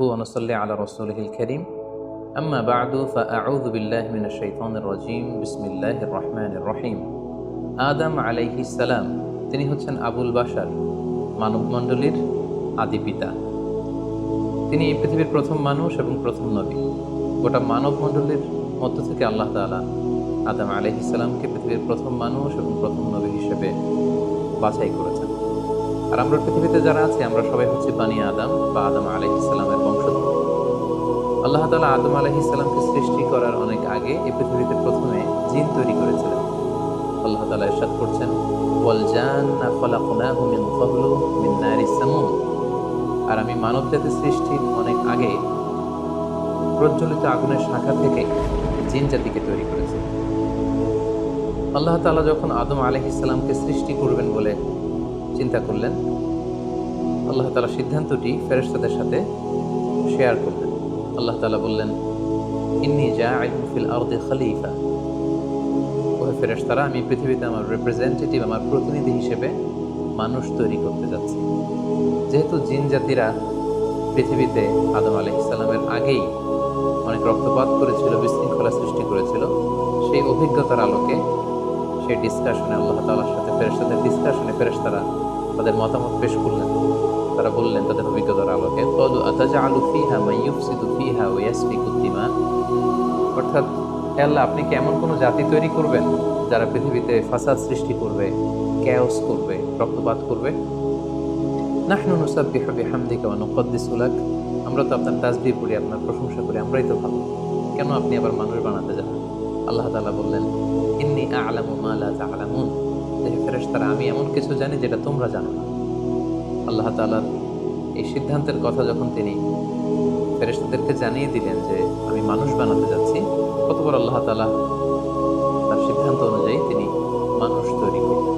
ونصلي على رسوله الكريم أما بعد فأعوذ بالله من الشيطان الرجيم بسم الله الرحمن الرحيم আদম আলাইহিস সালাম তিনি হচ্ছেন আবুল বাশার মানবমণ্ডলীর আদি পিতা তিনি এই পৃথিবীর প্রথম মানুষ এবং প্রথম নবী গোটা মানবমণ্ডলীর মধ্য থেকে আল্লাহ তাআলা আদম আলাইহিস সালামকে পৃথিবীর প্রথম মানুষ এবং প্রথম নবী হিসেবে বাছাই করেছেন আর আমরা পৃথিবীতে যারা আছি আমরা সবাই হচ্ছে বানি আদম বা আদম আলহিসাল্লামের বংশধর আল্লাহ তালা আদম আলহিসাল্লামকে সৃষ্টি করার অনেক আগে এই পৃথিবীতে প্রথমে জিন তৈরি করেছিলেন। আল্লাহ তালা এরশাদ করছেন সামুম। আর আমি মানব জাতির সৃষ্টির অনেক আগে প্রজ্বলিত আগুনের শাখা থেকে জিন জাতিকে তৈরি করেছে। আল্লাহ তালা যখন আদম আলহিসাল্লামকে সৃষ্টি করবেন বলে চিন্তা করলেন, আল্লাহ তালা সিদ্ধান্তটি ফেরেশতাদের সাথে শেয়ার করলেন। আল্লাহ তালা বললেন, ইন্নি যা ফিল আরদে খলিফা। ওহে ফেরেশতারা, আমি পৃথিবীতে আমার রিপ্রেজেন্টেটিভ আমার প্রতিনিধি হিসেবে মানুষ তৈরি করতে যাচ্ছি। যেহেতু জিন জাতিরা পৃথিবীতে আদম আলহ ইসলামের আগেই অনেক রক্তপাত করেছিল, বিশৃঙ্খলা সৃষ্টি করেছিল, সেই অভিজ্ঞতার আলোকে সেই ডিসকাশনে আল্লাহ তালার সাথে ফেরেশতাদের ডিসকাশনে ফেরেশতারা তাদের মতামত পেশ করলেন। তারা বললেন, তাদের অভিজ্ঞতার আলোকে অর্থাৎ, আল্লাহ, আপনি কি এমন কোনো জাতি তৈরি করবেন, যারা পৃথিবীতে ফাসাদ সৃষ্টি করবে ক্যাওস করবে, রক্তপাত করবে? নাহনু নুসাব্বিহু বিহামদিকা ওয়া নুকদ্দিসু লাক। আমরা তো আপনার তাজবি করি আপনার প্রশংসা করি, আমরাই তো ভালো। কেন আপনি আবার মানুষ বানাতে যান? আল্লাহ তাআলা বললেন, ইন্নি আ'লামু মা লা তা'লামুন হে ফেরেশতারা, আমি এমন কিছু জানি যেটা তোমরা জানো না। আল্লাহ তাআলার এই সিদ্ধান্তের কথা যখন তিনি ফেরেশতাদেরকে জানিয়ে দিলেন যে আমি মানুষ বানাতে যাচ্ছি কতবার আল্লাহ তাআলা তার সিদ্ধান্ত অনুযায়ী তিনি মানুষ তৈরি করলেন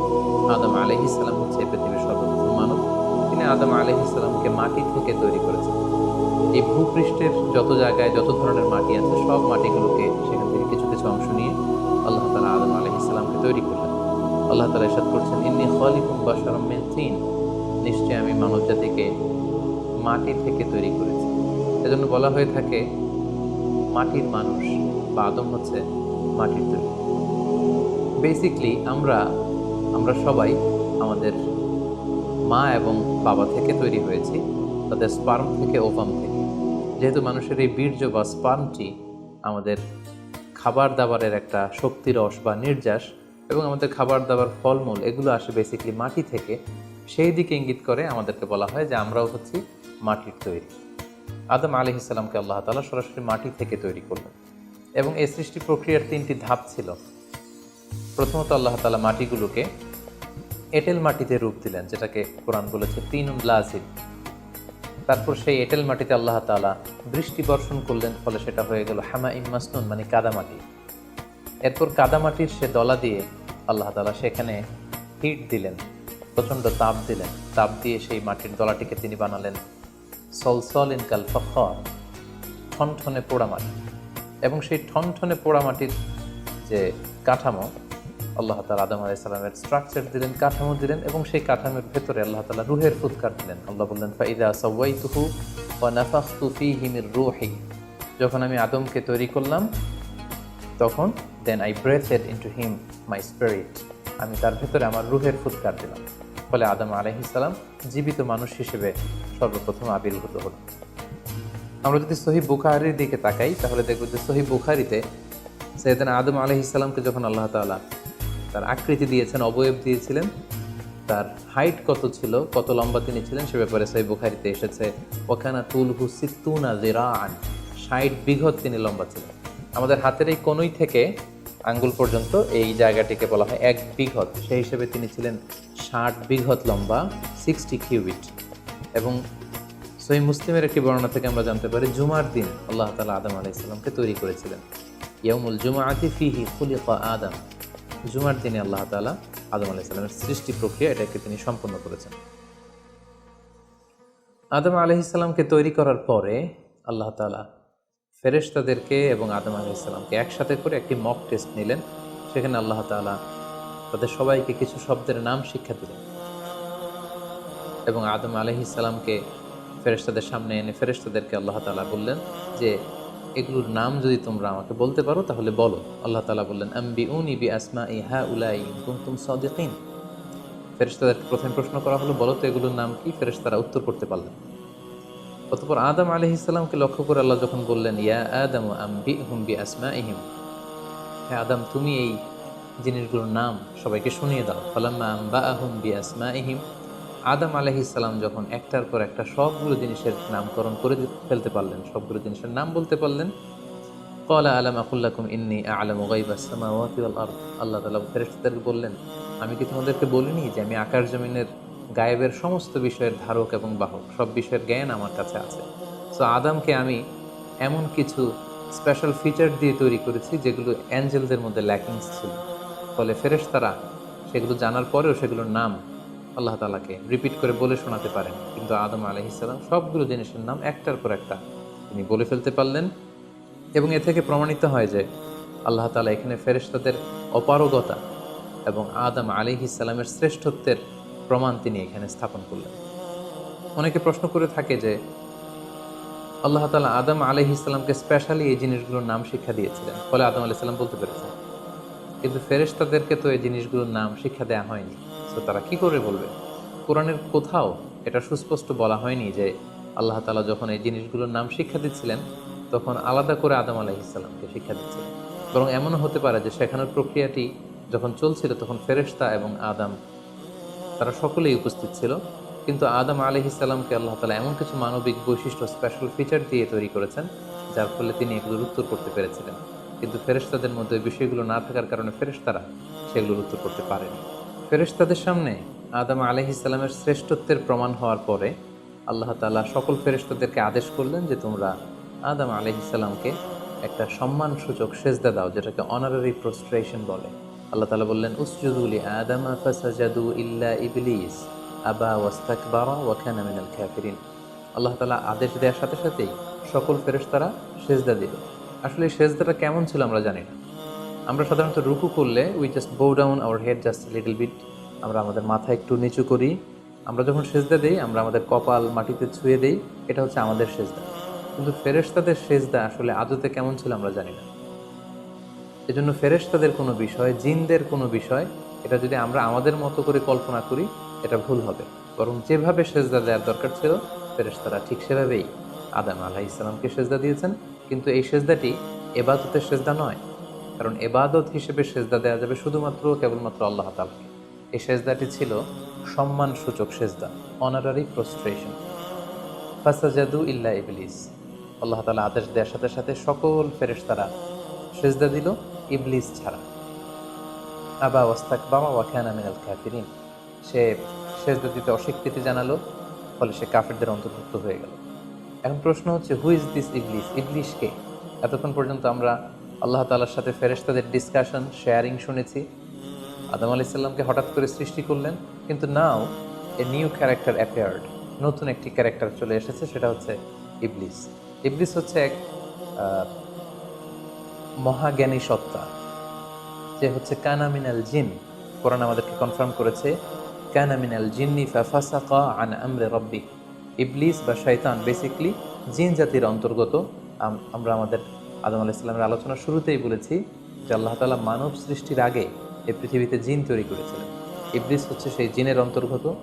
আদম আলাইহিস সালাম হচ্ছে পৃথিবীর সর্বপ্রথম মানব। তিনি আদম আলাইহিস সালামকে মাটি থেকে তৈরি করেছেন। এই ভূপৃষ্ঠের যত জায়গায় যত ধরনের মাটি আছে, সব মাটিগুলোকে সেখান থেকে কিছু কিছু অংশ নিয়ে আল্লাহ তালা আদম আলাইহিস সালামকে তৈরি করলেন। আল্লাহ তালা ইসাদ করছেন, ইন্নি খালিকুম বাশারাম মিন নিশ্চয়ই আমি মানব জাতিকে মাটি থেকে তৈরি করেছি। এজন্য বলা হয়ে থাকে, মাটির মানুষ বা আদম হচ্ছে মাটির তৈরি। বেসিকলি আমরা আমরা সবাই আমাদের মা এবং বাবা থেকে তৈরি হয়েছি, তাদের স্পার্ম থেকে ওপাম থেকে। যেহেতু মানুষের এই বীর্য বা স্পার্মটি আমাদের খাবার দাবারের একটা শক্তি রস বা নির্যাস এবং আমাদের খাবার দাবার ফলমূল, এগুলো আসে বেসিকলি মাটি থেকে সেই দিকে ইঙ্গিত করে আমাদেরকে বলা হয় যে আমরাও হচ্ছি মাটির তৈরি। আদম আলি ইসলামকে আল্লাহ তালা সরাসরি মাটি থেকে তৈরি করলেন এবং এই সৃষ্টি প্রক্রিয়ার তিনটি ধাপ ছিল। প্রথমত আল্লাহ তালা মাটিগুলোকে এঁটেল মাটিতে রূপ দিলেন, যেটাকে কোরআন বলেছে তিন লাজিল তারপর সেই এঁটেল মাটিতে আল্লাহ তালা বৃষ্টি বর্ষণ করলেন, ফলে সেটা হয়ে গেল হামা ইমাসনুন মানে কাদামাটি। এরপর কাদামাটির সে দলা দিয়ে আল্লাহ তালা সেখানে হিট দিলেন। প্রচণ্ড তাপ দিলেন। তাপ দিয়ে সেই মাটির দলাটিকে তিনি বানালেন সলসল ইন কাল ফখর, ঠনঠনে পোড়ামাটি এবং সেই ঠনঠনে পোড়ামাটির যে কাঠামো, আল্লাহ তালা আদম আলাইসালামের স্ট্রাকচার দিলেন, কাঠামো দিলেন এবং সেই কাঠামোর ভেতরে আল্লাহ তালা রুহের ফুৎকার দিলেন। আল্লাহ বললেন, ফাইদা সওয়াই তুহু ও নাফাখ হিমির রুহি। যখন আমি আদমকে তৈরি করলাম, তখন then I breathed into him my spirit আমি তার ভেতরে আমার রুহের ফুৎকার দিলাম। ফলে আদম আলহিসাল্লাম জীবিত মানুষ হিসেবে সর্বপ্রথম আবির্ভূত হল। আমরা যদি সহি বুখারির দিকে তাকাই, তাহলে দেখব যে সহি বুখারিতে সৈয়দান আদম আলহিসাল্লামকে যখন আল্লাহ তালা তার আকৃতি দিয়েছেন, অবয়ব দিয়েছিলেন, তার হাইট কত ছিল, কত লম্বা তিনি ছিলেন, সে ব্যাপারে সহি বুখারিতে এসেছে, ওখানা তুলহু সিত্তুনা জিরান ষাট বিঘত তিনি লম্বা ছিলেন। আমাদের হাতের এই কোনই থেকে আঙ্গুল পর্যন্ত এই জায়গাটিকে বলা হয় এক বিঘত সেই হিসেবে তিনি ছিলেন ষাট বিঘত লম্বা সিক্সটি কিউবিট এবং সহি মুসলিমের একটি বর্ণনা থেকে আমরা জানতে পারি, জুমার দিন আল্লাহ তালা আদম আলাইসাল্লামকে তৈরি করেছিলেন। ইয়ামুল জুমা আতি ফিহি খুলিকা আদম। জুমার দিনে আল্লাহ তালা আদম আলাইসাল্লামের সৃষ্টি প্রক্রিয়া এটাকে তিনি সম্পন্ন করেছেন। আদম আলহিসাল্লামকে তৈরি করার পরে আল্লাহ তালা ফেরেশতাদেরকে এবং আদম আলাইসাল্লামকে একসাথে করে একটি মক টেস্ট নিলেন। সেখানে আল্লাহ তালা তাদের সবাইকে কিছু শব্দের নাম শিক্ষা দিলেন। এবং আদম আলহিসাল্লামকে ফেরেশতাদের সামনে এনে ফেরেশতাদেরকে আল্লাহ তালা বললেন যে, এগুলোর নাম যদি তোমরা আমাকে বলতে পারো তাহলে বলো। আল্লাহ তালা বললেন আম্বি উনি বি আসমা ইহা উলাই কুমতুম সদিকিন। ফেরেশতাদেরকে প্রথমে প্রশ্ন করা হলো, বলো তো এগুলোর নাম কি? ফেরেশতারা উত্তর করতে পারলেন অতপর আদম আলি ইসলামকে লক্ষ্য করে আল্লাহ যখন বললেন, ইয়া আদম আম্বি হুম বি আসমা ইহিম হ্যাঁ আদম, তুমি এই জিনিসগুলোর নাম সবাইকে শুনিয়ে দাও। ফালাম্মা আম্বা আহুম বি আসমা ইহিম আদম আলহিসাল্লাম যখন একটার পর একটা সবগুলো জিনিসের নামকরণ করে ফেলতে পারলেন, সবগুলো জিনিসের নাম বলতে পারলেন কলা আলাম আকুল্লাকুম ইন্নি আলম ওগাইবাসমাওয়াতি ওয়াল আরদ। আল্লাহ তালা ফেরেশতাদেরকে বললেন, আমি কি তোমাদেরকে বলিনি যে আমি আকাশ জমিনের গায়েবের সমস্ত বিষয়ের ধারক এবং বাহক, সব বিষয়ের জ্ঞান আমার কাছে আছে। সো আদমকে আমি এমন কিছু স্পেশাল ফিচার দিয়ে তৈরি করেছি যেগুলো অ্যাঞ্জেলদের মধ্যে ল্যাকিংস ছিল। ফলে ফেরেশতারা সেগুলো জানার পরেও সেগুলোর নাম আল্লাহ তালাকে রিপিট করে বলে শোনাতে পারেন। কিন্তু আদম আলহিসাল্লাম সবগুলো জিনিসের নাম একটার পর একটা তিনি বলে ফেলতে পারলেন এবং এ থেকে প্রমাণিত হয় যে আল্লাহ তালা এখানে ফেরেশতাদের অপারগতা এবং আদম আলী ইসালামের শ্রেষ্ঠত্বের প্রমাণ তিনি এখানে স্থাপন করলেন। অনেকে প্রশ্ন করে থাকে যে, আল্লাহ তালা আদম আলী ইসলামকে স্পেশালি এই জিনিসগুলোর নাম শিক্ষা দিয়েছিলেন। ফলে আদম আলি সাল্লাম বলতে পেরেছেন কিন্তু ফেরেশতাদেরকে তো এই জিনিসগুলোর নাম শিক্ষা দেওয়া হয়নি। তো তারা কি করে বলবে? কোরআনের কোথাও এটা সুস্পষ্ট বলা হয়নি যে, আল্লাহ তালা যখন এই জিনিসগুলোর নাম শিক্ষা দিচ্ছিলেন, তখন আলাদা করে আদম আলাইসাল্লামকে শিক্ষা দিচ্ছিলেন। বরং এমনও হতে পারে যে শেখানোর প্রক্রিয়াটি যখন চলছিল, তখন ফেরেশতা এবং আদম তারা সকলেই উপস্থিত ছিল। কিন্তু আদম আলহিসাল্লামকে আল্লাহ তালা এমন কিছু মানবিক বৈশিষ্ট্য স্পেশাল ফিচার দিয়ে তৈরি করেছেন, যার ফলে তিনি এগুলোর উত্তর করতে পেরেছিলেন। কিন্তু ফেরেশতাদের মধ্যে বিষয়গুলো না থাকার কারণে ফেরেশতারা সেগুলোর উত্তর করতে পারেনি। ফেরেশতাদের সামনে আদম আলহিসাল্লামের শ্রেষ্ঠত্বের প্রমাণ হওয়ার পরে আল্লাহ তালা সকল ফেরেশতাদেরকে আদেশ করলেন যে তোমরা আদম আলহিসাল্লামকে একটা সম্মানসূচক সেজদা দাও, যেটাকে অনারারি প্রস্ট্রেশন বলে। আল্লাহ তালা বললেন উসজুদুলি আদম ফাসাজাদু ইল্লা ইবলিস, আবা ওয়াস্তাকবারা ওয়া কানা মিনাল কাফিরিন। আল্লাহ তালা আদেশ দেওয়ার সাথে সাথেই সকল ফেরেশতারা সেজদা দিল। আসলে সেজদাটা কেমন ছিল আমরা জানি না। আমরা সাধারণত রুকু করলে we just bow down our head just little bit আমরা আমাদের মাথা একটু নিচু করি। আমরা যখন সেজদা দিই, আমরা আমাদের কপাল মাটিতে ছুঁয়ে দিই, এটা হচ্ছে আমাদের সেজদা। কিন্তু ফেরেশতাদের সেজদা আসলে আদতে কেমন ছিল আমরা জানি না। এজন্য ফেরেশতাদের কোনো বিষয়, জিনদের কোনো বিষয়, এটা যদি আমরা আমাদের মতো করে কল্পনা করি, এটা ভুল হবে। বরং যেভাবে সেজদা দেওয়ার দরকার ছিল, ফেরেশতারা ঠিক সেভাবেই আদাম আলাহ ইসলামকে সেজদা দিয়েছেন। কিন্তু এই সেজদাটি এবাদতের সেজদা নয়। কারণ এবাদত হিসেবে সেজদা দেওয়া যাবে শুধুমাত্র কেবলমাত্র আল্লাহ তালাকে এই সেজদাটি ছিল সম্মান সূচক সেজদা অনারারি প্রস্ট্রেশন ফাসাজাদু ইল্লা ইবলিস। আল্লাহ তালা আদেশ দেওয়ার সাথে সাথে সকল ফেরেশতারা সেজদা দিল ইবলিস ছাড়া। আবা ওয়াস্তাক বাবা ওয়াখানা মিনাল কাফিরিন। সে সেজদা দিতে অস্বীকৃতি জানালো, ফলে সে কাফেরদের অন্তর্ভুক্ত হয়ে গেল। এখন প্রশ্ন হচ্ছে হু ইজ দিস ইবলিস? ইবলিশ কে? এতক্ষণ পর্যন্ত আমরা আল্লাহ তালার সাথে ফেরেশতাদের ডিসকাশন শেয়ারিং শুনেছি। আদম আলি সাল্লামকে হঠাৎ করে সৃষ্টি করলেন, কিন্তু now a new character appeared নতুন একটি ক্যারেক্টার চলে এসেছে, সেটা হচ্ছে ইবলিস। ইবলিস হচ্ছে এক মহাজ্ঞানী সত্তা, যে হচ্ছে কানামিনাল জিন। কোরআন আমাদেরকে কনফার্ম করেছে কানামিনাল জিন্নি ফাফাসাকা আন আমরে রব্বি। ইবলিস বা শয়তান বেসিকলি জিন জাতির অন্তর্গত। আম- আমরা আমাদের আদম আলাহ ইসলামের আলোচনার শুরুতেই বলেছি যে আল্লাহ তালা মানব সৃষ্টির আগে এই পৃথিবীতে জিন তৈরি করেছিলেন। ইবলিস হচ্ছে সেই জিনের অন্তর্গত।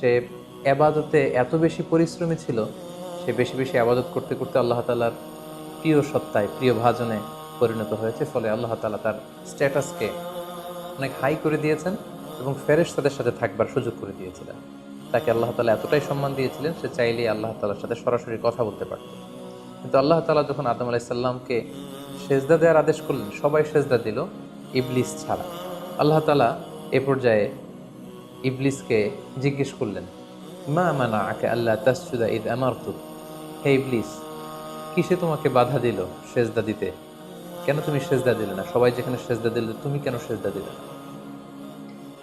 সে আবাদতে এত বেশি পরিশ্রমী ছিল, সে বেশি বেশি আবাদত করতে করতে আল্লাহ তালার প্রিয় সত্তায়, প্রিয় ভাজনে পরিণত হয়েছে, ফলে আল্লাহ তালা তার স্ট্যাটাসকে অনেক হাই করে দিয়েছেন এবং ফেরেশ তাদের সাথে থাকবার সুযোগ করে দিয়েছিলেন। তাকে আল্লাহ তালা এতটাই সম্মান দিয়েছিলেন, সে চাইলে আল্লাহ তালার সাথে সরাসরি কথা বলতে পারত। কিন্তু আল্লাহ তালা যখন আদম আলাইসাল্লামকে সেজদা দেওয়ার আদেশ করলেন, সবাই সেজদা দিল ইবলিস ছাড়া। আল্লাহ তালা এ পর্যায়ে ইবলিসকে জিজ্ঞেস করলেন, মা মানা আকে আল্লাহ তাসজুদা ঈদ আমারতু হে ইবলিস, কিসে তোমাকে বাধা দিল সেজদা দিতে? কেন তুমি সেজদা দিলে না? সবাই যেখানে সেজদা দিলে, তুমি কেন সেজদা দিলে? না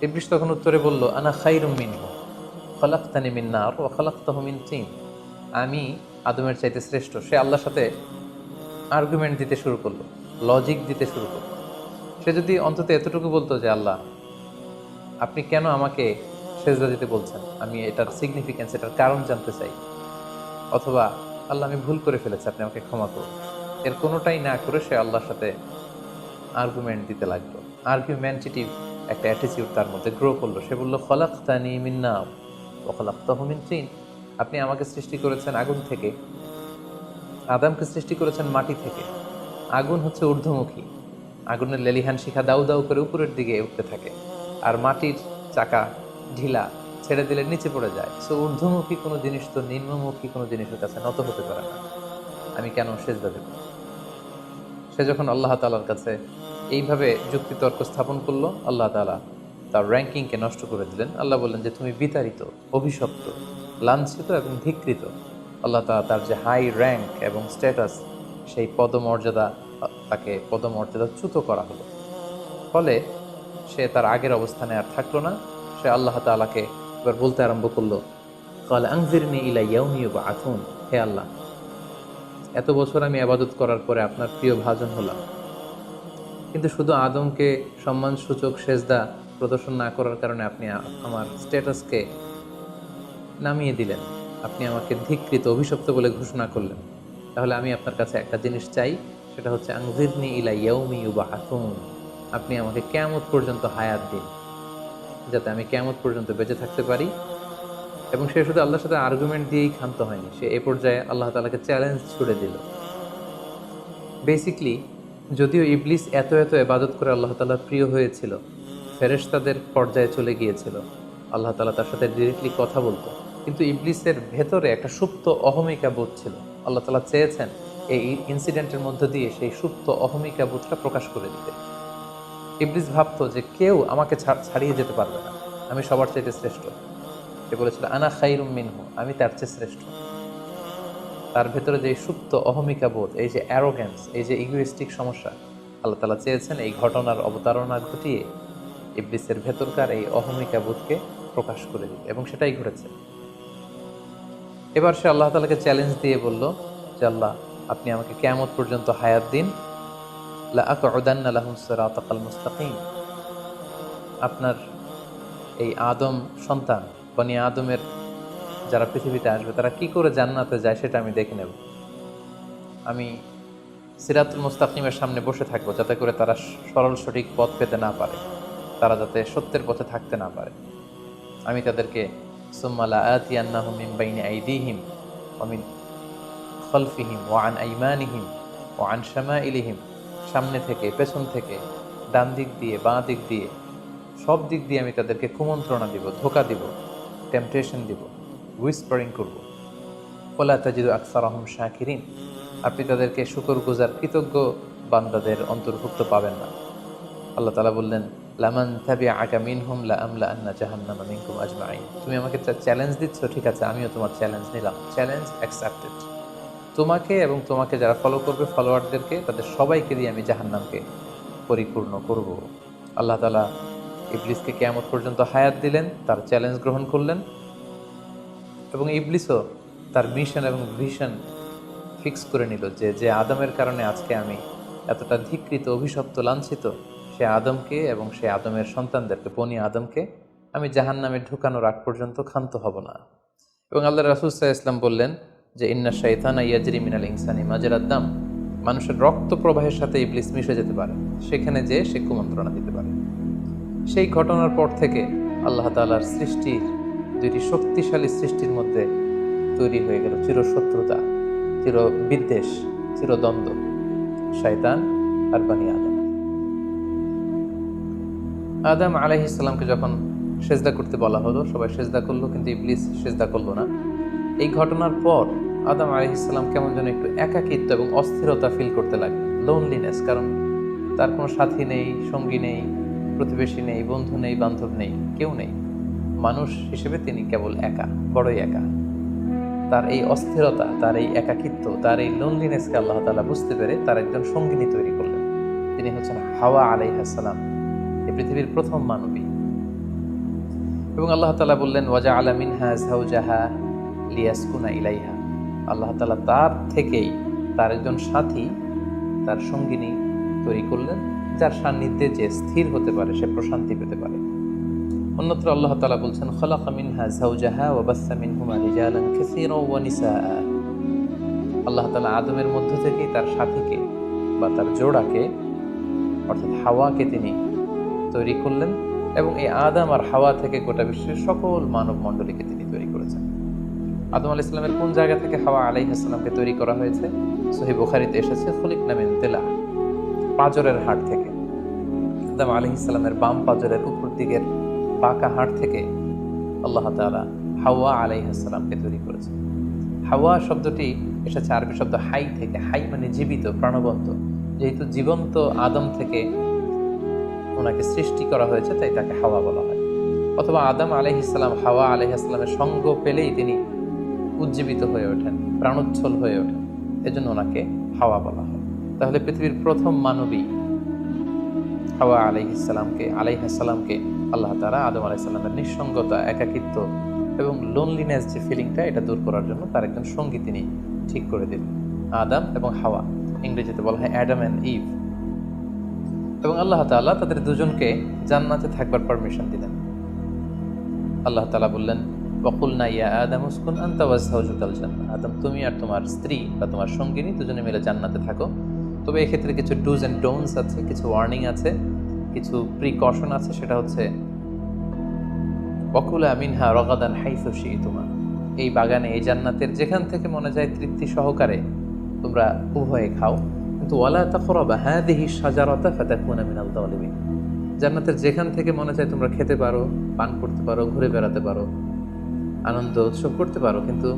ইবলিস তখন উত্তরে বলল, আনা খাইরুম মিনহু, খলাক্তানি মিন ও খলাক্তাহু মিন তিন। আমি আদমের চাইতে শ্রেষ্ঠ। সে আল্লাহর সাথে আর্গুমেন্ট দিতে শুরু করল লজিক দিতে শুরু করল। সে যদি অন্তত এতটুকু বলতো যে, আল্লাহ, আপনি কেন আমাকে সেজদা দিতে বলছেন? আমি এটার সিগনিফিক্যান্স এটার কারণ জানতে চাই। অথবা, আল্লাহ, আমি ভুল করে ফেলেছি, আপনি আমাকে ক্ষমা করুন। এর কোনোটাই না করে সে আল্লাহর সাথে আর্গুমেন্ট দিতে লাগল। আর্গুমেন্টেটিভ একটা অ্যাটিটিউড তার মধ্যে গ্রো করল। সে বলল খলাক তানি মিন্না ও তহমিন চিন আপনি আমাকে সৃষ্টি করেছেন আগুন থেকে। আদামকে সৃষ্টি করেছেন মাটি থেকে। আগুন হচ্ছে ঊর্ধ্বমুখী। আগুনের লেলিহান শিখা দাউ দাউ করে উপরের দিকে উঠতে থাকে। আর মাটির চাকা ঢিলা ছেড়ে দিলে নিচে পড়ে যায়। সো ঊর্ধ্বমুখী কোনো জিনিস তো নিম্নমুখী কোনো জিনিসের কাছে নত হতে পারে না। আমি কেন সেজদা দেব? সে যখন আল্লাহ তালার কাছে এইভাবে যুক্তিতর্ক স্থাপন করল, আল্লাহ তালা তার র্যাঙ্কিংকে নষ্ট করে দিলেন। আল্লাহ বললেন যে, তুমি বিতাড়িত, অভিশপ্ত, লাঞ্ছিত এবং ধিকৃত। আল্লাহ তালা তার যে হাই র্যাঙ্ক এবং স্ট্যাটাস, সেই পদমর্যাদা, তাকে পদমর্যাদা চ্যুত করা হলো। ফলে সে তার আগের অবস্থানে আর থাকল না। সে আল্লাহ তালাকে এবার বলতে আরম্ভ করল, কাল আংজিরনি ইলা ইয়াউমি বা আথুন হে আল্লাহ এত বছর আমি আবাদত করার পরে আপনার প্রিয় ভাজন হলাম। কিন্তু শুধু আদমকে সম্মানসূচক সেজদা প্রদর্শন না করার কারণে আপনি আমার স্ট্যাটাসকে নামিয়ে দিলেন। আপনি আমাকে ধিকৃত, অভিশপ্ত বলে ঘোষণা করলেন। তাহলে আমি আপনার কাছে একটা জিনিস চাই, সেটা হচ্ছে আংজিদনি ইলা ইয়াউমি বা আথুন আপনি আমাকে কেমত পর্যন্ত হায়াত দিন, যাতে আমি কেমত পর্যন্ত বেঁচে থাকতে পারি। এবং সে শুধু আল্লাহর সাথে আর্গুমেন্ট দিয়েই ক্ষান্ত হয়নি। সে এ পর্যায়ে আল্লাহ তালাকে চ্যালেঞ্জ ছুড়ে দিল। বেসিকলি যদিও ইবলিস এত এত এবাদত করে আল্লাহ তালা প্রিয় হয়েছিল, ফেরেশতাদের পর্যায়ে চলে গিয়েছিল। আল্লাহ তালা তার সাথে ডিরেক্টলি কথা বলতো। কিন্তু ইবলিসের ভেতরে একটা সুপ্ত অহমিকা বোধ ছিল। আল্লাহ তালা চেয়েছেন এই ইনসিডেন্টের মধ্য দিয়ে সেই সুপ্ত অহমিকা বোধটা প্রকাশ করে দিতে। ইবলিস ভাবতো যে কেউ আমাকে ছাড়- ছাড়িয়ে যেতে পারবে না। আমি সবার চাইতে শ্রেষ্ঠ। সে বলেছিল, আনা খাইরুম মিনহু আমি তার চেয়ে শ্রেষ্ঠ। তার ভেতরে যে সুপ্ত অহমিকা বোধ এই যে অ্যারোগ্যান্স এই যে ইগোইস্টিক সমস্যা, আল্লাহ তালা চেয়েছেন এই ঘটনার অবতারণা ঘটিয়ে ইবলিসের ভেতরকার এই অহমিকা বোধকে প্রকাশ করে দিতে। এবং সেটাই ঘটেছে। এবার সে আল্লাহ তালাকে চ্যালেঞ্জ দিয়ে বলল যে, আল্লাহ, আপনি আমাকে কেমত পর্যন্ত হায়াত দিন। আপনার এই আদম সন্তান বনি আদমের যারা পৃথিবীতে আসবে, তারা কি করে জান্নাতে যায় সেটা আমি দেখে নেব। আমি সিরাতুল মুস্তাকিমের সামনে বসে থাকব যাতে করে তারা সরল সঠিক পথ পেতে না পারে, তারা যাতে সত্যের পথে থাকতে না পারে। আমি তাদেরকে সুম্মালা আতিয়ান্নাহুম মিন বাইনি আইদিহিম ওয়া মিন খলফিহিম ওয়া আন আইমানিহিম ওয়া আন শামাইলিহিম। সামনে থেকে, পেছন থেকে, ডান দিক দিয়ে, বাঁ দিক দিয়ে, সব দিক দিয়ে আমি তাদেরকে কুমন্ত্রণা দিব, ধোকা দিব। টেম্পটেশন দিব উইসপারিং করব। ওলা তাজিদু আকসার আহম শাকিরিন, আপনি তাদেরকে শুকর গুজার কৃতজ্ঞ বান্দাদের অন্তর্ভুক্ত পাবেন না। আল্লাহ তালা বললেন, লামান থাবি আকা মিনহুম লা আমলা আন্না জাহান্নামা মিনকুম আজমাইন তুমি আমাকে চ্যালেঞ্জ দিচ্ছ, ঠিক আছে, আমিও তোমার চ্যালেঞ্জ নিলাম। চ্যালেঞ্জ অ্যাকসেপ্টেড তোমাকে এবং তোমাকে যারা ফলো করবে ফলোয়ারদেরকে তাদের সবাইকে দিয়ে আমি জাহান্নামকে পরিপূর্ণ করব। আল্লাহ তালা ইবলিসকে কেয়ামত পর্যন্ত হায়াত দিলেন, তার চ্যালেঞ্জ গ্রহণ করলেন এবং ইবলিসও তার মিশন এবং ভিশন ফিক্স করে নিল যে যে আদমের কারণে আজকে আমি এতটা ধিকৃত, অভিশপ্ত, লাঞ্ছিত, সে আদমকে এবং সে আদমের সন্তানদেরকে, বনি আদমকে আমি জাহান নামে ঢুকানোর আগ পর্যন্ত ক্ষান্ত হব না। এবং আল্লাহ রাসুসাহ ইসলাম বললেন যে, ইন্না শাইতানা ইয়াজরি মিনাল ইনসানি মাজরাদ্দাম মানুষের রক্ত প্রবাহের সাথে ইবলিস মিশে যেতে পারে, সেখানে যেয়ে সে কুমন্ত্রণা দিতে পারে। সেই ঘটনার পর থেকে আল্লাহ তালার সৃষ্টির দুইটি শক্তিশালী সৃষ্টির মধ্যে তৈরি হয়ে গেল। চিরশত্রুতা চির বিদ্বেষ চিরদ্বন্দ্ব, শয়তান আর বানি আদম। আদম আলাইহিস ইসলামকে যখন সেজদা করতে বলা হলো, সবাই সেজদা করল, কিন্তু ইবলিস সেজদা করল না। এই ঘটনার পর আদম আলাইহিস ইসলাম কেমন যেন একটু একাকিত্ব এবং অস্থিরতা ফিল করতে লাগল লোনলিনেস কারণ তার কোনো সাথী নেই, সঙ্গী নেই প্রতিবেশী নেই, বন্ধু নেই, বান্ধব নেই, কেউ নেই। মানুষ হিসেবে তিনি কেবল একা, বড়ই একা। তার এই অস্থিরতা, তার এই একাকিত্ব, তার এই লোনলিনেসকে আল্লাহ তালা বুঝতে পেরে তার একজন সঙ্গিনী তৈরি করলেন। তিনি হচ্ছেন হাওয়া আলাইহাসালাম এই পৃথিবীর প্রথম মানবী। এবং আল্লাহ তালা বললেন ওয়াজা আলা মিনহা জাহা লিয়াসকুনা ইলাইহা। আল্লাহ তালা তার থেকেই তার একজন সাথী, তার সঙ্গিনী তৈরি করলেন। যার সান্নিধ্যে যে স্থির হতে পারে, সে প্রশান্তি পেতে পারে। অন্যত্র আল্লাহ তালা বলছেন, খলাকা মিনহা জাউজাহা ওয়া বাসসা মিনহুমা রিজালান কাসীরা ওয়া নিসাআ। আল্লাহ তালা আদমের মধ্য থেকেই তার সাথীকে বা তার জোড়াকে, অর্থাৎ হাওয়াকে তিনি তৈরি করলেন এবং এই আদম আর হাওয়া থেকে গোটা বিশ্বের সকল মানব মণ্ডলীকে তিনি তৈরি করেছেন। আদম আলাহ ইসলামের কোন জায়গা থেকে হাওয়া আলাই ইসলামকে তৈরি করা হয়েছে? সহি বুখারিতে এসেছে ফলিক নামিন তেলা। পাজরের হাট থেকে। আদম আলি ইসলামের বাম পাজরের উপর দিকের বাঁকা হাট থেকে আল্লাহ তালা হাওয়া আলাই ইসলামকে তৈরি করেছেন। হাওয়া শব্দটি এসেছে আরবি শব্দ হাই থেকে, হাই মানে জীবিত, প্রাণবন্ত। যেহেতু জীবন্ত আদম থেকে ওনাকে সৃষ্টি করা হয়েছে, তাই তাকে হাওয়া বলা হয়। অথবা আদম আলহ ইসলাম হাওয়া আলহ ইসলামের সঙ্গ পেলেই তিনি উজ্জীবিত হয়ে ওঠেন, প্রাণোচ্ছল হয়ে ওঠেন। এজন্য ওনাকে হাওয়া বলা হয়। তাহলে পৃথিবীর প্রথম মানবী হাওয়া আলহ ইসলামকে আলাইহ ইসলামকে আল্লাহ তারা আদম আলাইসাল্লামের নিঃসঙ্গতা, একাকিত্ব এবং লোনলিনেস যে ফিলিংটা এটা দূর করার জন্য তার একজন সঙ্গী তিনি ঠিক করে দিলেন। আদাম এবং হাওয়া, ইংরেজিতে বলা হয় অ্যাডাম অ্যান্ড ইভ। এবং আল্লাহ তাআলা তাদের দুজনকে জান্নাতে থাকবার পারমিশন দিলেন। আল্লাহ তাআলা বললেন বকুল না ইয়া আদাম উসকুন আন্তা ওয়াজহাউজুকাল জান্নাহ। আদম, তুমি আর তোমার স্ত্রী বা তোমার সঙ্গিনী দুজনে মিলে জান্নাতে থাকো। তবে এক্ষেত্রে কিছু ডুজ অ্যান্ড ডোনস আছে, কিছু ওয়ার্নিং আছে। কিছু প্রিকশন আছে, সেটা হচ্ছে বকুলা মিনহা রগাদান হাইসুশি তোমার এই বাগানে, এই জান্নাতের যেখান থেকে মনে যায় তৃপ্তি সহকারে তোমরা উভয়ে খাও। কিন্তু, ওয়ালা তাকরাবা হাদিহি শাজারাতা ফাতাকুনা মিনাল যালিমিন। জান্নাতের যেখান থেকে মনে চায় তোমরা খেতে পারো, পান করতে পারো, ঘুরে বেড়াতে পারো, আনন্দ উৎসব করতে পারো, কিন্তু,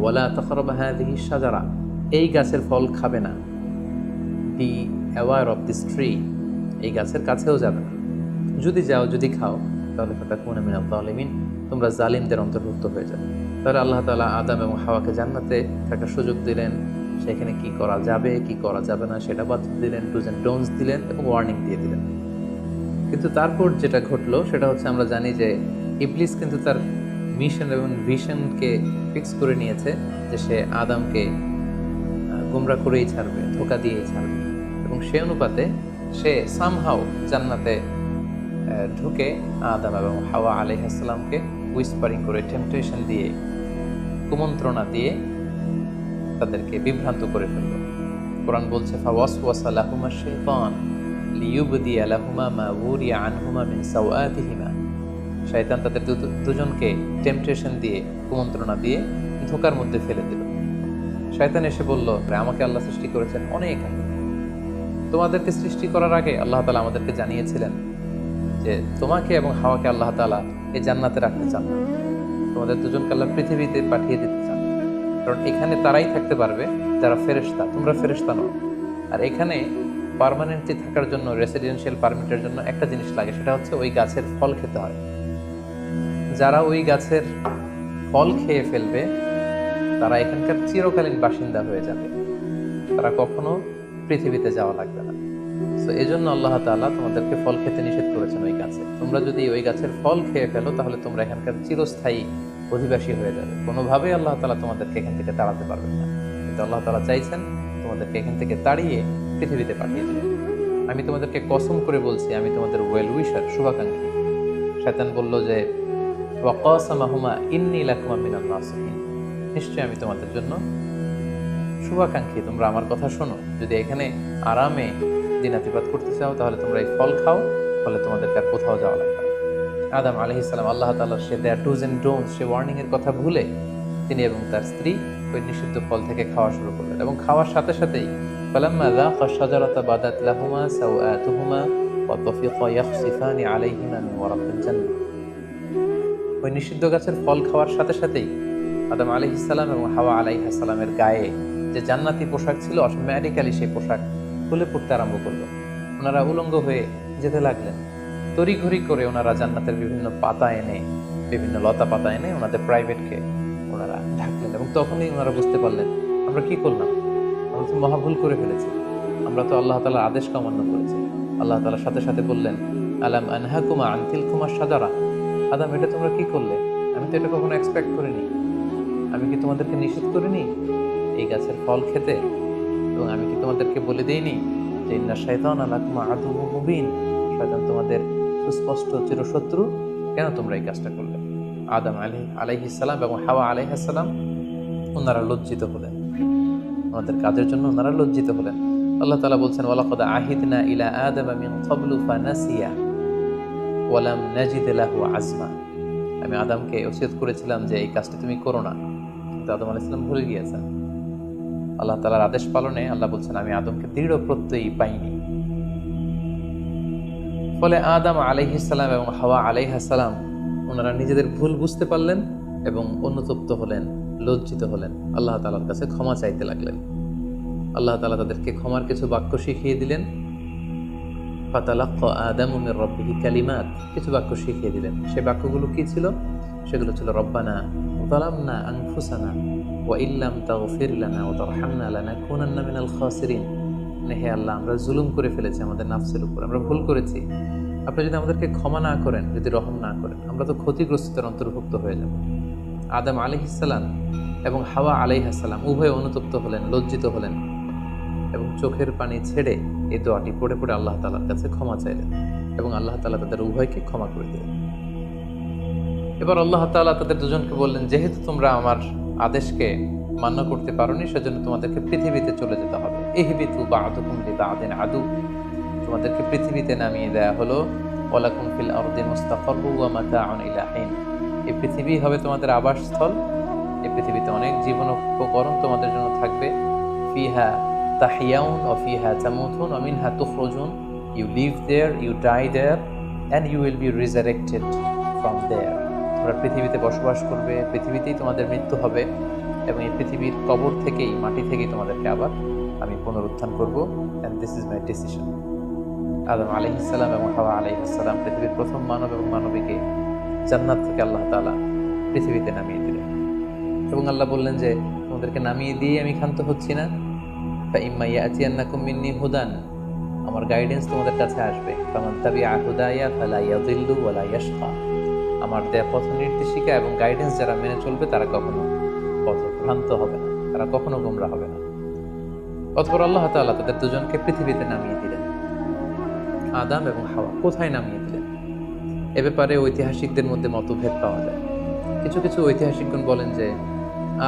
ওয়ালা হ্যাঁ হাদিহি সাজারা এই গাছের ফল খাবে না। Be aware of this tree এই গাছের কাছেও যাবে না। যদি যাও, যদি খাও, তাহলে ফাতাকুনা মিনাল যালিমিন, তোমরা জালিমদের অন্তর্ভুক্ত হয়ে যাবে তাহলে আল্লাহ তাআলা আদম এবং হাওয়াকে জান্নাতে থাকার সুযোগ দিলেন। সেখানে কি করা যাবে, কি করা যাবে না, সেটা বাদ দিলেন ডুজ অ্যান্ড ডোনস দিলেন এবং ওয়ার্নিং দিয়ে দিলেন। কিন্তু তারপর যেটা ঘটলো, সেটা হচ্ছে আমরা জানি যে ইবলিস কিন্তু তার মিশন এবং ভিশনকে ফিক্স করে নিয়েছে যে সে আদমকে গুমরা করেই ছাড়বে, ধোকা দিয়েই ছাড়বে। এবং সে অনুপাতে সে সামহাও জান্নাতে ঢুকে আদম এবং হাওয়া আলাইহাসাল্লামকে উইসপারিং করে টেম্পটেশন দিয়ে, কুমন্ত্রণা দিয়ে তাদেরকে বিভ্রান্ত করে ফেলল। কোরআন বলছে ফাওয়াস ওয়াসা লাহুমা শাইতান লিয়ুবদি আলাহুমা মা উরিয়া আনহুমা মিন সাওয়াতিহিমা। শয়তান তাদের দুজনকে টেম্পটেশন দিয়ে, কুমন্ত্রণা দিয়ে ধোকার মধ্যে ফেলে দিল। শয়তান এসে বলল, আমাকে আল্লাহ সৃষ্টি করেছেন অনেক আগে। তোমাদেরকে সৃষ্টি করার আগে আল্লাহ তালা আমাদেরকে জানিয়েছিলেন যে তোমাকে এবং হাওয়াকে আল্লাহ তালা এই জান্নাতে রাখতে চান। তোমাদের দুজনকে আল্লাহ পৃথিবীতে পাঠিয়ে দিতে চান। কারণ এখানে তারাই থাকতে পারবে, যারা ফেরেস্তা তোমরা ফেরেস্তা নও। আর এখানে পারমানেন্টলি থাকার জন্য রেসিডেন্সিয়াল পারমিটের জন্য একটা জিনিস লাগে, সেটা হচ্ছে ওই গাছের ফল খেতে হয়। যারা ওই গাছের ফল খেয়ে ফেলবে, তারা এখানকার চিরকালীন বাসিন্দা হয়ে যাবে। তারা কখনো পৃথিবীতে যাওয়া লাগবে না। তো এই জন্য আল্লাহ তালা তোমাদেরকে ফল খেতে নিষেধ করেছেন ওই গাছে। তোমরা যদি ওই গাছের ফল খেয়ে ফেলো, তাহলে তোমরা এখানকার চিরস্থায়ী অধিবাসী হয়ে যাবে। কোনোভাবেই আল্লাহ তালা তোমাদেরকে এখান থেকে তাড়াতে পারবেন না। কিন্তু আল্লাহ তালা চাইছেন তোমাদেরকে এখান থেকে তাড়িয়ে পৃথিবীতে পাঠিয়ে দেবেন আমি তোমাদেরকে কসম করে বলছি, আমি তোমাদের ওয়েল উইশার শুভাকাঙ্ক্ষী। শয়তান বলল যে ওয়াকাসামাহুমা ইন্নি লাকুমা মিনাল নাসিহিন। নিশ্চয়ই আমি তোমাদের জন্য শুভাকাঙ্ক্ষী তোমরা আমার কথা শোনো যদি এখানে আরামে দিনাতিপাত করতে চাও তাহলে তোমরা এই ফল খাও ফলে তোমাদেরকে আর কোথাও যাওয়া লাগবে না আদাম আলহিসাম আল্লাহ তাল্লাহ সে দেয়ার টুজ অ্যান্ড ডোনস সে ওয়ার্নিং এর কথা ভুলে তিনি এবং তার স্ত্রী ওই নিষিদ্ধ ফল থেকে খাওয়া শুরু করলেন এবং খাওয়ার সাথে সাথেই فلما ذاق الشجرة بدت لهما سوآتهما وطفقا يخصفان عليهما من ورق الجنة ওই নিষিদ্ধ গাছের ফল খাওয়ার সাথে সাথেই আদম আলহিসাল্লাম এবং হাওয়া আলাইহাসাল্লামের গায়ে যে জান্নাতি পোশাক ছিল অটোমেটিক্যালি সেই পোশাক খুলে পড়তে আরম্ভ করল। ওনারা উলঙ্গ হয়ে যেতে লাগলেন। তড়িঘড়ি করে ওনারা জান্নাতের বিভিন্ন পাতা এনে, বিভিন্ন লতা পাতা এনে ওনাদের প্রাইভেটকে ওনারা ঢাকলেন এবং তখনই ওনারা বুঝতে পারলেন, আমরা কি করলাম? আমরা তো মহাভুল করে ফেলেছি। আমরা তো আল্লাহ তালার আদেশ অমান্য করেছি। আল্লাহ তালার সাথে সাথে বললেন, আলাম আনহাকুমা আনতিল কুমার সাদারা আদাম, এটা তোমরা কি করলে? আমি তো এটা কখনো এক্সপেক্ট করিনি। আমি কি তোমাদেরকে নিষেধ করিনি? এই গাছের ফল খেতে। এবং আমি কি তোমাদেরকে বলে দিইনি যে ইন্না শয়তান আলাকুমা আদু মুবিন? শয়তান তোমাদের সুস্পষ্ট চিরশত্রু। কেন তোমরা এই কাজটা করলে? আদম আলী আলাইহিসাল্লাম এবং হাওয়া আলাইহাসাল্লাম ওনারা লজ্জিত হলেন। ওনাদের কাজের জন্য ওনারা লজ্জিত হলেন। আল্লাহ তালা বলছেন, ওয়ালাকদ আহিদনা ইলা আদম মিন ক্বাবলু ফানাসিয়া ওয়ালাম নাজিদ লাহু আজমা। আমি আদমকে ওসিয়ত করেছিলাম যে এই কাজটি তুমি করো না। কিন্তু আদম আলাইহিস সালাম ভুলে গিয়েছেন। আল্লাহ তালার আদেশ পালনে আল্লাহ বলছেন, আমি আদমকে দৃঢ় প্রত্যয়ী পাইনি। ফলে আদম আলাইহিসাল্লাম এবং হাওয়া আলাইহাসাল্লাম ওনারা নিজেদের ভুল বুঝতে পারলেন এবং অনুতপ্ত হলেন, লজ্জিত হলেন। আল্লাহ তালার কাছে ক্ষমা চাইতে লাগলেন। আল্লাহ তালা তাদেরকে ক্ষমার কিছু বাক্য শিখিয়ে দিলেন। ফাতালাক্ক আদম উমের রব্বিহি কালিমাত। কিছু বাক্য শিখিয়ে দিলেন। সে বাক্যগুলো কি ছিল? সেগুলো ছিল, রব্বানা তালামনা আনফুসানা ওয়া ইল্লাম তাগফির লানা ওয়া তারহামনা লানাকুনান্না মিনাল খাসিরিন। হে আল্লাহ, আমরা জুলুম করে ফেলেছি আমাদের নাফসের উপর, আমরা ভুল করেছি। আপনি যদি আমাদেরকে ক্ষমা না করেন, যদি রহম না করেন, আমরা তো ক্ষতিগ্রস্তদের অন্তর্ভুক্ত হয়ে যাব। আদম আলিহিসাল্লাম এবং হাওয়া আলাইহাসাল্লাম উভয় অনুতপ্ত হলেন, লজ্জিত হলেন এবং চোখের পানি ছেড়ে এই দোয়াটি পড়ে পড়ে আল্লাহ তালার কাছে ক্ষমা চাইলেন এবং আল্লাহ তালা তাদের উভয়কে ক্ষমা করে দিলেন। এবার আল্লাহ তালা তাদের দুজনকে বললেন, যেহেতু তোমরা আমার আদেশকে মান্য করতে পারোনি, সেজন্য তোমাদেরকে পৃথিবীতে চলে যেতে হবে। এহিবিতু বা আদুকুম বা আদিন আদু। তোমাদেরকে পৃথিবীতে নামিয়ে দেয়া হলো। ওয়ালাকুম ফিল আরদি মুস্তাকরু ওয়া মাতাউন ইলা হিন। এই পৃথিবী হবে তোমাদের আবাসস্থল। এই পৃথিবীতে অনেক জীবন উপকরণ তোমাদের জন্য থাকবে। ফিহা তাহিয়াউন ও ফিহা তামুথুন ও মিনহা তুখরুজুন। You live there, you die there, and you will be resurrected from there. তোমরা পৃথিবীতে বসবাস করবে, পৃথিবীতেই তোমাদের মৃত্যু হবে এবং এই পৃথিবীর কবর থেকেই, মাটি থেকেই তোমাদেরকে আবার আমি পুনরুত্থান করব and this is my decision আদম আলহিসাল্লাম এবং হাওয়া আলহিসাল্লাম পৃথিবীর প্রথম মানব এবং মানবীকে জান্নাত থেকে আল্লাহ তালা পৃথিবীতে নামিয়ে দিলেন। এবং আল্লাহ বললেন যে, তোমাদেরকে নামিয়ে দিয়ে আমি ক্ষান্ত হচ্ছি না। তা ইম্মাইয়া আচিয়ান্নাকুম মিন্নি হুদান। আমার গাইডেন্স তোমাদের কাছে আসবে। কামান তাবি আহুদাইয়া ফালা ইয়াদিল্লু ওয়ালা ইয়াশকা আমার দেয়া পথ নির্দেশিকা এবং গাইডেন্স যারা মেনে চলবে, তারা কখনো পথভ্রান্ত হবে না, তারা কখনো গোমরা হবে না। অতপর আল্লাহ তাআলা তাদের দুজনকে পৃথিবীতে নামিয়ে দিলেন। আদাম এবং হাওয়া কোথায় নামিয়ে দিলেন? এ ব্যাপারে ঐতিহাসিকদের মধ্যে মতভেদ পাওয়া যায়। কিছু কিছু ঐতিহাসিকগণ বলেন যে,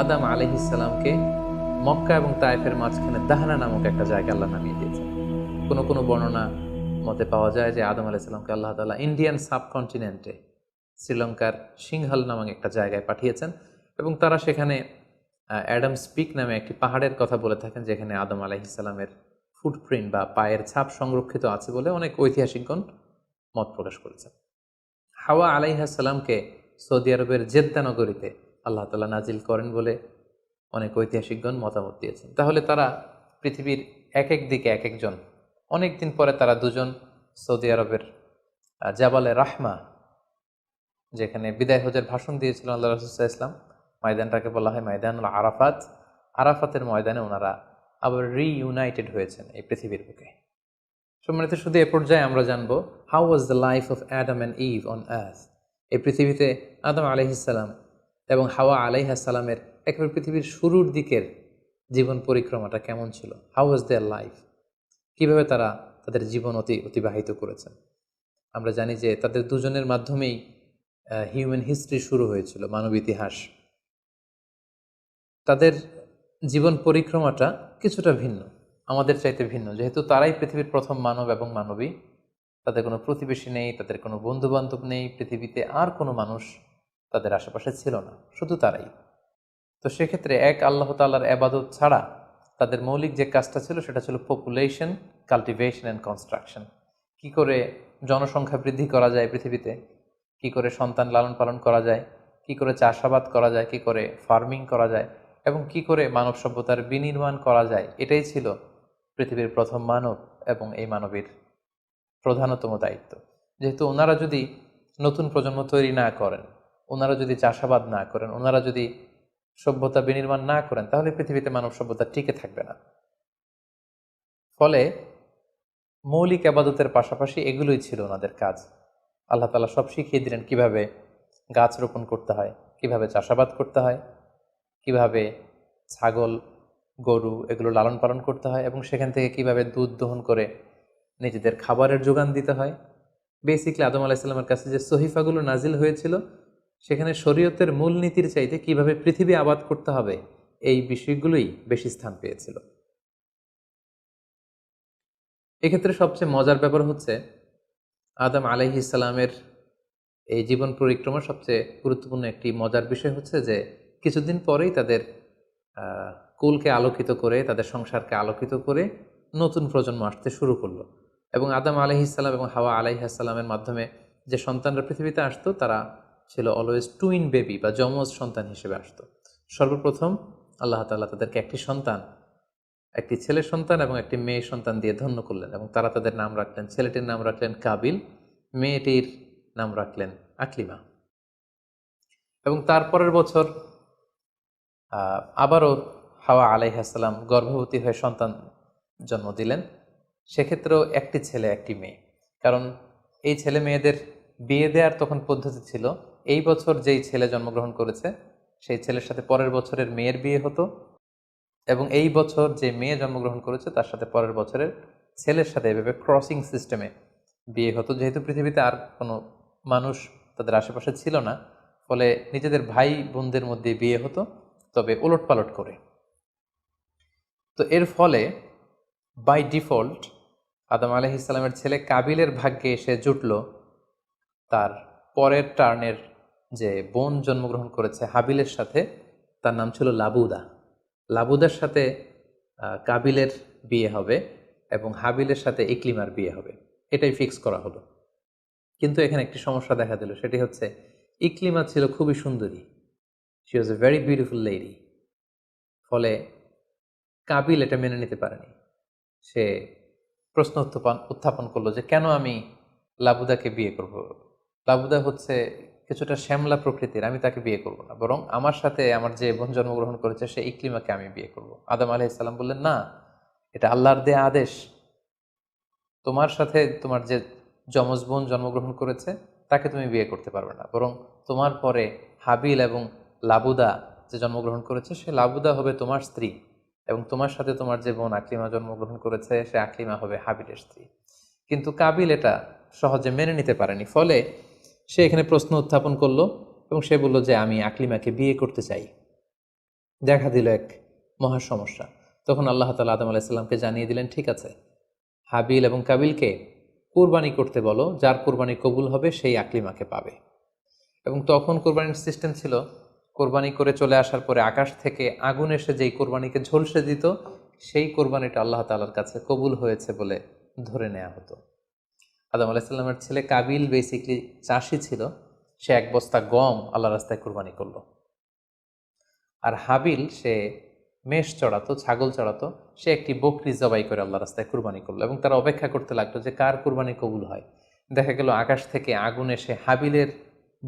আদাম আলহিসাল্লামকে মক্কা এবং তায়েফের মাঝখানে দাহানা নামক একটা জায়গা আল্লাহ নামিয়ে দিয়েছেন। কোনো কোনো বর্ণনা মতে পাওয়া যায় যে আদম আলাইসাল্লামকে আল্লাহ তালা ইন্ডিয়ান সাবকন্টিনেন্টে শ্রীলঙ্কার সিংহাল নামক একটা জায়গায় পাঠিয়েছেন এবং তারা সেখানে অ্যাডাম স্পিক নামে একটি পাহাড়ের কথা বলে থাকেন যেখানে আদম আলাইহিসাল্লামের ফুটপ্রিন্ট বা পায়ের ছাপ সংরক্ষিত আছে বলে অনেক ঐতিহাসিকগণ মত প্রকাশ করেছেন। হাওয়া আলাইহাসাল্লামকে সৌদি আরবের জেদ্দা নগরীতে আল্লাহ তালা নাজিল করেন বলে অনেক ঐতিহাসিকগণ মতামত দিয়েছেন। তাহলে তারা পৃথিবীর এক এক দিকে এক একজন অনেক দিন পরে তারা দুজন সৌদি আরবের জাবালে রাহমা যেখানে বিদায় হজের ভাষণ দিয়েছিলেন আল্লাহ রসুল্লাহ ইসলাম ময়দানটাকে বলা হয় ময়দানুল আরাফাত। আরাফাতের ময়দানে ওনারা আবার রিইউনাইটেড হয়েছেন এই পৃথিবীর বুকে। সম্মানিত, শুধু এ পর্যায়ে আমরা জানব how was the life of Adam and Eve on earth এই পৃথিবীতে আদম আলহিসাল্লাম এবং হাওয়া আলাইহাসাল্লামের একেবারে পৃথিবীর শুরুর দিকের জীবন পরিক্রমাটা কেমন ছিল? হাউ ওয়াজ দেয়ার লাইফ কীভাবে তারা তাদের জীবন অতি, অতিবাহিত করেছেন? আমরা জানি যে তাদের দুজনের মাধ্যমেই হিউম্যান হিস্ট্রি শুরু হয়েছিল, মানব ইতিহাস। তাদের জীবন পরিক্রমাটা কিছুটা ভিন্ন, আমাদের চাইতে ভিন্ন। যেহেতু তারাই পৃথিবীর প্রথম মানব এবং মানবী, তাদের কোনো প্রতিবেশী নেই, তাদের কোনো বন্ধু বান্ধব নেই, পৃথিবীতে আর কোনো মানুষ তাদের আশেপাশে ছিল না, শুধু তারাই। তো সেক্ষেত্রে এক আল্লাহ তাল্লার আবাদত ছাড়া তাদের মৌলিক যে কাজটা ছিল, সেটা ছিল পপুলেশন কাল্টিভেশন অ্যান্ড কনস্ট্রাকশন কি করে জনসংখ্যা বৃদ্ধি করা যায় পৃথিবীতে? কি করে সন্তান লালন পালন করা যায়, কি করে চাষাবাদ করা যায়, কি করে ফার্মিং করা যায় এবং কি করে মানব সভ্যতার বিনির্মাণ করা যায়, এটাই ছিল পৃথিবীর প্রথম মানব এবং এই মানবের প্রধানতম দায়িত্ব। যেহেতু ওনারা যদি নতুন প্রজন্ম তৈরি না করেন, ওনারা যদি চাষাবাদ না করেন, ওনারা যদি সভ্যতা বিনির্মাণ না করেন, তাহলে পৃথিবীতে মানব সভ্যতা টিকে থাকবে না। ফলে মৌলিক আবাদতের পাশাপাশি এগুলোই ছিল ওনাদের কাজ। আল্লাহ তালা সব শিখিয়ে দিলেন কীভাবে গাছ রোপণ করতে হয়, কীভাবে চাষাবাদ করতে হয়, কীভাবে ছাগল, গরু এগুলো লালন পালন করতে হয় এবং সেখান থেকে কীভাবে দুধ দহন করে নিজেদের খাবারের যোগান দিতে হয়। বেসিকলি আদম আলাহিসাল্লামের কাছে যে সহিফাগুলো নাজিল হয়েছিল, সেখানে শরীয়তের মূলনীতির চাইতে কীভাবে পৃথিবী আবাদ করতে হবে, এই বিষয়গুলোই বেশি স্থান পেয়েছিল। এক্ষেত্রে সবচেয়ে মজার ব্যাপার হচ্ছে আদম আলাইহি ইসলামের এই জীবন পরিক্রমার সবচেয়ে গুরুত্বপূর্ণ একটি মজার বিষয় হচ্ছে যে, কিছুদিন পরেই তাদের কুলকে আলোকিত করে, তাদের সংসারকে আলোকিত করে নতুন প্রজন্ম আসতে শুরু করল। এবং আদম আলাইহিসাল্লাম এবং হাওয়া আলাইহাসাল্লামের মাধ্যমে যে সন্তানরা পৃথিবীতে আসতো, তারা ছিল অলওয়েজ টুইন বেবি বা যমজ সন্তান হিসেবে আসতো। সর্বপ্রথম আল্লাহ তাআলা তাদেরকে একটি সন্তান একটি ছেলে সন্তান এবং একটি মেয়ে সন্তান দিয়ে ধন্য করলেন এবং তারা তাদের নাম রাখলেন, ছেলেটির নাম রাখলেন কাবিল, মেয়েটির নাম রাখলেন আকলিমা। এবং তারপরের বছর আবারও হাওয়া আলাইহাসাল্লাম গর্ভবতী হয়ে সন্তান জন্ম দিলেন। সেক্ষেত্রেও একটি ছেলে, একটি মেয়ে। কারণ এই ছেলে মেয়েদের বিয়ে দেওয়ার তখন পদ্ধতি ছিল, এই বছর যেই ছেলে জন্মগ্রহণ করেছে, সেই ছেলের সাথে পরের বছরের মেয়ের বিয়ে হতো। এবং এই বছর যে মেয়ে জন্মগ্রহণ করেছে, তার সাথে পরের বছরের ছেলের সাথে এভাবে ক্রসিং সিস্টেমে বিয়ে হতো। যেহেতু পৃথিবীতে আর কোনো মানুষ তাদের আশেপাশে ছিল না, ফলে নিজেদের ভাই বোনদের মধ্যে বিয়ে হতো, তবে ওলট পালট করে। তো এর ফলে বাই ডিফল্ট আদম আলহ ইসলামের ছেলে কাবিলের ভাগ্যে এসে জুটল। তার পরের টার্নের যে বোন জন্মগ্রহণ করেছে হাবিলের সাথে, তার নাম ছিল লাবুদা। লাবুদার সাথে কাবিলের বিয়ে হবে এবং হাবিলের সাথে ইকলিমার বিয়ে হবে। এটাই ফিক্স করা হলো। কিন্তু এখানে একটি সমস্যা দেখা দিল, সেটি হচ্ছে ইকলিমা ছিল খুবই সুন্দরী। She was a very beautiful lady ফলে কাবিল এটা মেনে নিতে পারেনি। সে প্রশ্ন উত্থাপন উত্থাপন করল যে কেন আমি লাবুদাকে বিয়ে করব? লাবুদা হচ্ছে কিছুটা শ্যামলা প্রকৃতির, আমি তাকে বিয়ে করব না। বরং আমার সাথে আমার যে বোন জন্মগ্রহণ করেছে সে ইকলিমাকে আমি বিয়ে করব। আদম আলাহ ইসলাম বললেন, না, এটা আল্লাহর দেয়া আদেশ। তোমার সাথে তোমার যে যমজ বোন জন্মগ্রহণ করেছে, তাকে তুমি বিয়ে করতে পারবে না। বরং তোমার পরে হাবিল এবং লাবুদা যে জন্মগ্রহণ করেছে, সে লাবুদা হবে তোমার স্ত্রী এবং তোমার সাথে তোমার যে বোন আকলিমা জন্মগ্রহণ করেছে, সে আকলিমা হবে হাবিলের স্ত্রী। কিন্তু কাবিল এটা সহজে মেনে নিতে পারেনি। ফলে সে এখানে প্রশ্ন উত্থাপন করল এবং সে বলল যে, আমি আকলিমাকে বিয়ে করতে চাই। দেখা দিল এক মহা সমস্যা। তখন আল্লাহ তালা আদম আলাইসাল্লামকে জানিয়ে দিলেন, ঠিক আছে, হাবিল এবং কাবিলকে কোরবানি করতে বলো। যার কোরবানি কবুল হবে, সেই আকলিমাকে পাবে। এবং তখন কোরবানির সিস্টেম ছিল, কোরবানি করে চলে আসার পরে আকাশ থেকে আগুন এসে যেই কোরবানিকে ঝলসে দিত, সেই কোরবানিটা আল্লাহ তালার কাছে কবুল হয়েছে বলে ধরে নেওয়া হতো। আদম আলাইসাল্লামের ছেলে কাবিল বেসিকলি চাষি ছিল। সে এক বস্তা গম আল্লাহ রাস্তায় কোরবানি করল। আর হাবিল, সে মেষ চড়াতো, ছাগল চড়াতো, সে একটি বকরি জবাই করে আল্লাহ রাস্তায় কুরবানি করল এবং তারা অপেক্ষা করতে লাগল যে কার কুরবানি কবুল হয়। দেখা গেল আকাশ থেকে আগুন এসে হাবিলের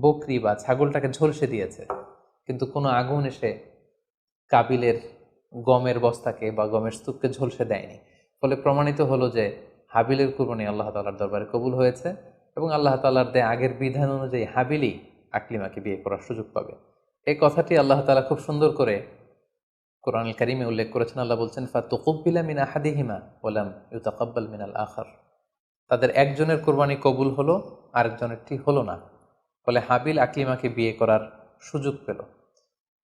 বকরি বা ছাগলটাকে ঝলসে দিয়েছে। কিন্তু কোনো আগুন এসে কাবিলের গমের বস্তাকে বা গমের স্তূপকে ঝলসে দেয়নি। ফলে প্রমাণিত হলো যে হাবিলের কুরবানি আল্লাহ তালার দরবারে কবুল হয়েছে এবং আল্লাহ তালার দেয় আগের বিধান অনুযায়ী হাবিলই আকলিমাকে বিয়ে করার সুযোগ পাবে। এই কথাটি আল্লাহ তালা খুব সুন্দর করে কোরআন কারিমে উল্লেখ করেছেন। আল্লাহ বলছেন, ফাতুকুব্বিলা মিন আহাদিহিমা ওলাম ইউতাকাব্বাল মিনাল আখার। তাদের একজনের কোরবানি কবুল হলো, আরেকজনেরটি হলো না। ফলে হাবিল আকলিমাকে বিয়ে করার সুযোগ পেল।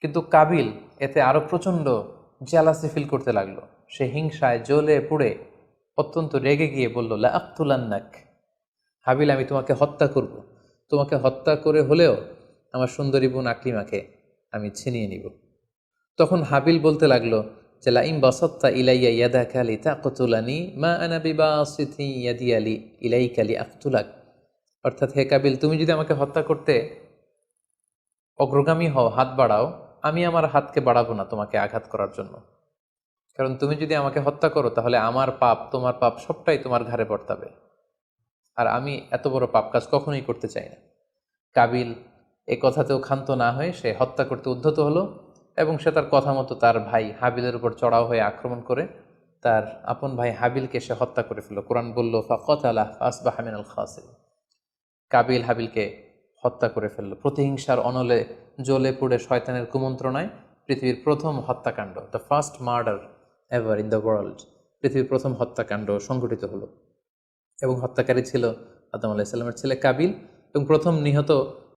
কিন্তু কাবিল এতে আরও প্রচণ্ড জেলাসি ফিল করতে লাগল। সে হিংসায় জ্বলে পুড়ে অত্যন্ত রেগে গিয়ে বলল, লা আক্তুলান্নাক। হাবিল, আমি তোমাকে হত্যা করব। তোমাকে হত্যা করে হলেও আমার সুন্দরী বোন আকলিমাকে আমি ছিনিয়ে নিব। তখন হাবিল বলতে লাগল যে লাইম বাসত্তা ইলাইয়া ইয়াদা কালি তাকতুলানি মা আনা বিবাসিতি ইয়াদি আলি ইলাই কালি আকতুলাক অর্থাৎ, হে কাবিল, তুমি যদি আমাকে হত্যা করতে অগ্রগামী হও, হাত বাড়াও, আমি আমার হাতকে বাড়াবো না তোমাকে আঘাত করার জন্য। কারণ তুমি যদি আমাকে হত্যা করো, তাহলে আমার পাপ, তোমার পাপ সবটাই তোমার ঘাড়ে বর্তাবে। আর আমি এত বড় পাপ কাজ কখনোই করতে চাই না। কাবিল এ কথাতেও ক্ষান্ত না হয়ে সে হত্যা করতে উদ্ধত হলো এবং সে তার কথা মতো তার ভাই হাবিলের উপর চড়াও হয়ে আক্রমণ করে তার আপন ভাই হাবিলকে সে হত্যা করে ফেলল। কোরআন বলল ফাকত আলাহ আসবাহ মিনাল খাসির কাবিল হাবিলকে হত্যা করে ফেলল। প্রতিহিংসার অনলে জ্বলে পুড়ে শয়তানের কুমন্ত্রণায় পৃথিবীর প্রথম হত্যাকাণ্ড, the first murder. Ever in the world পৃথিবীর প্রথম হত্যাকাণ্ড সংঘটিত হলো। এবং হত্যাকারী ছিল আদম আলাইসাল্লামের ছেলে কাবিল এবং প্রথম নিহত